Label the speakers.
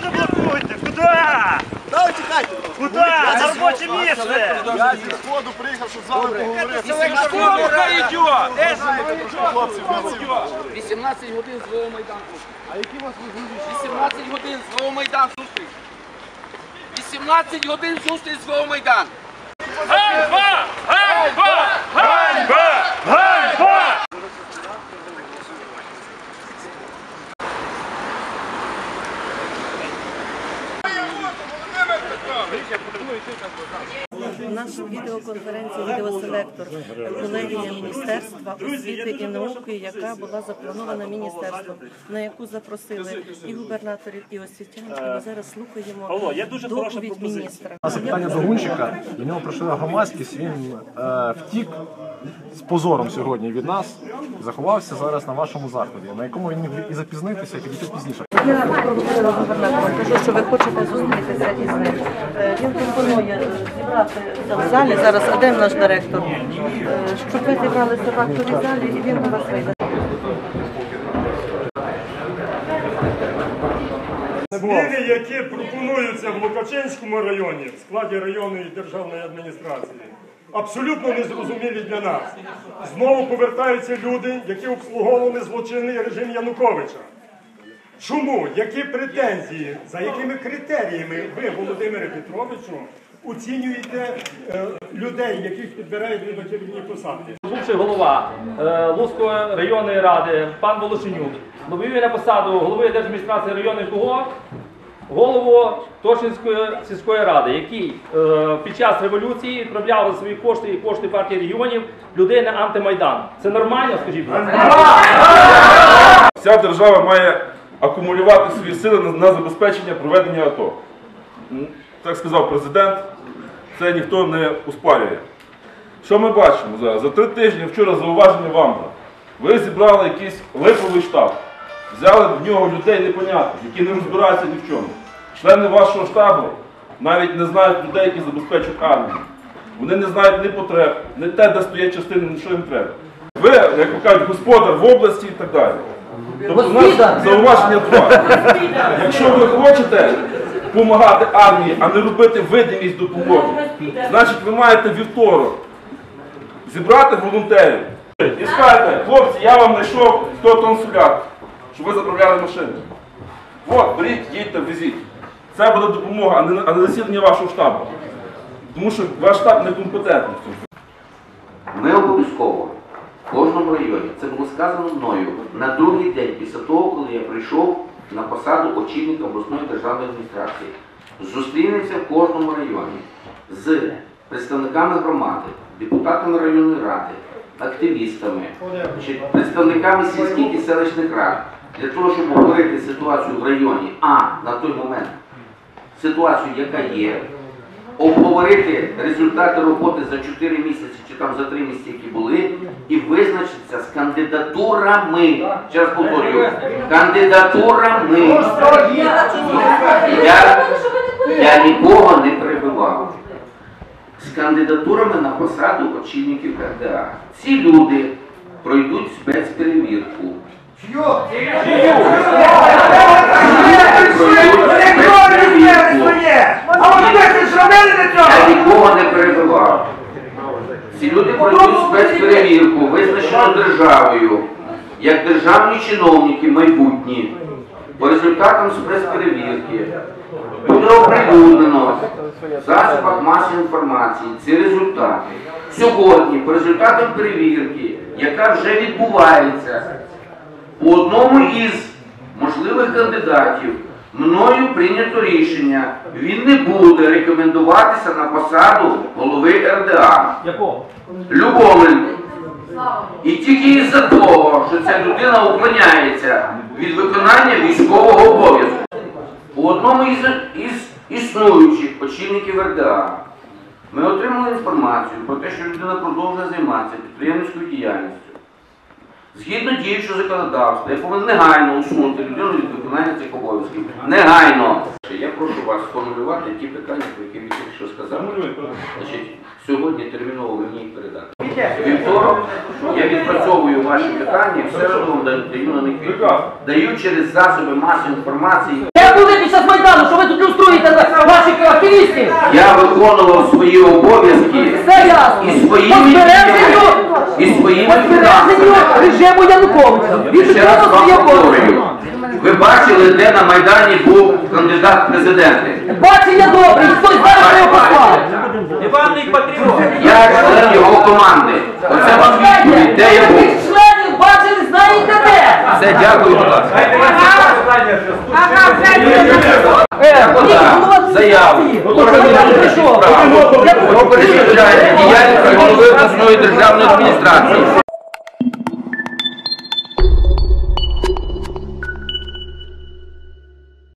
Speaker 1: машину блокуйте! Куди? Да, чекайте. Куди? На робоче місце!
Speaker 2: Я зі сходу приїхав, щоб з вами поговорити. Скорка
Speaker 3: 18 годин з Львова Майдан. А які вас вигрузі? 18 годин з Майдан зустріч. 18 годин зустріч з Львова Майдан.
Speaker 4: У нас відеоконференція відеоселектор колегія Міністерства освіти і науки, яка була запланована міністерством, на яку запросили і губернаторів, і освітян. Ми зараз слухаємо доповідь міністра.
Speaker 5: На запитання до Гунчика, до нього прийшла громадськість, він е, втік з позором сьогодні від нас, заховався зараз на вашому заході, на якому він міг і запізнитися, і підійти пізніше.
Speaker 4: Я проговорила губернатором, кажу, що ви хочете зустрітися із ним. Е, Він пропонує е, зібрати в залі зараз, а де наш директор? Е, Щоб ви зібралися в залі і він до вас вийде.
Speaker 6: Зміни, які пропонуються в Лукаченському районі в складі районної державної адміністрації, абсолютно незрозумілі для нас. Знову повертаються люди, які обслуговували злочинний режим Януковича. Чому? Які претензії, за якими критеріями ви, Володимире Петровичу, оцінюєте е, людей, яких підбирають на керівні посади?
Speaker 7: бувший голова е, Луцької районної ради, пан Волошенюк, лобіює на посаду голови держадміністрації району КУГО, голову Тошинської сільської ради, який е, під час революції відправляв за свої кошти і кошти партії регіонів людей на антимайдан. Це нормально, скажіть? будь ласка?
Speaker 8: Вся держава має акумулювати свої сили на, забезпечення проведення АТО. Так сказав президент, це ніхто не успарює. Що ми бачимо зараз? За три тижні вчора зауваження вам. Ви зібрали якийсь липовий штаб, взяли в нього людей непонятних, які не розбираються ні в чому. Члени вашого штабу навіть не знають людей, які забезпечують армію. Вони не знають ні потреб, ні те, де стоять частини, ні що їм треба. Ви, як кажуть, господар в області і так далі. Тобто у нас зауваження два. Якщо ви хочете допомагати армії, а не робити видимість допомоги, значить ви маєте вівторок зібрати волонтерів і скажете, хлопці, я вам знайшов 100 тонн соляр, щоб ви заправляли машини. От, беріть, їдьте, везіть. Це буде допомога, а не, а не засідання вашого штабу. Тому що ваш штаб некомпетентний в цьому.
Speaker 3: Ми обов'язково кожному районі, це було сказано мною на другий день після того, коли я прийшов на посаду очільника обласної державної адміністрації. Зустрінемося в кожному районі з представниками громади, депутатами районної ради, активістами, значить, представниками сільських і селищних рад для того, щоб обговорити ситуацію в районі, а на той момент ситуацію, яка є, обговорити результати роботи за 4 місяці чи там за 3 місяці, які були, і визначитися з кандидатурами. Ще раз повторюю, кандидатурами. Я, я нікого не перебивав. З кандидатурами на посаду очільників РДА. Ці люди пройдуть спецперевірку. Я нікого не перебивав. Ці люди пройдуть спецперевірку, визначену державою, як державні чиновники майбутні. По результатам спецперевірки буде оприлюднено в засобах масової інформації ці результати. Сьогодні, по результатам перевірки, яка вже відбувається, по одному із можливих кандидатів мною прийнято рішення, він не буде рекомендуватися на посаду голови РДА.
Speaker 7: Якого?
Speaker 3: І тільки із-за того, що ця людина уклоняється від виконання військового обов'язку. У одному із, із існуючих очільників РДА ми отримали інформацію про те, що людина продовжує займатися підприємницькою діяльністю. Згідно діючого законодавства, я повинен негайно усунути людину від виконання цих обов'язків. Негайно! Я прошу вас сформулювати ті питання, про які ви тільки що сказали. Значить, сьогодні терміново мені їх передати. Вівторок я відпрацьовую ваші питання, в середу вам даю, на них відповідь. Даю через засоби масової інформації.
Speaker 9: Де були під час Майдану, що ви тут люструєте ваших активістів?
Speaker 3: Я виконував свої обов'язки
Speaker 9: Все ясно.
Speaker 3: і своїми діями, і своїми фінансами.
Speaker 9: режиму Януковича. Він
Speaker 3: Ще раз вам повторюю. Ви бачили, де на Майдані був кандидат президенти.
Speaker 9: Бачення добре, хтось зараз його послав.
Speaker 1: Іванний патріот.
Speaker 3: Я член його команди. Оце вам відповідь, де я був.
Speaker 9: Членів бачили, знаєте де?
Speaker 3: Все, дякую, будь ласка.
Speaker 9: Е,
Speaker 3: Вода, заяву.
Speaker 9: прийшов.
Speaker 3: Про перешкоджання діяльності голови обласної державної адміністрації.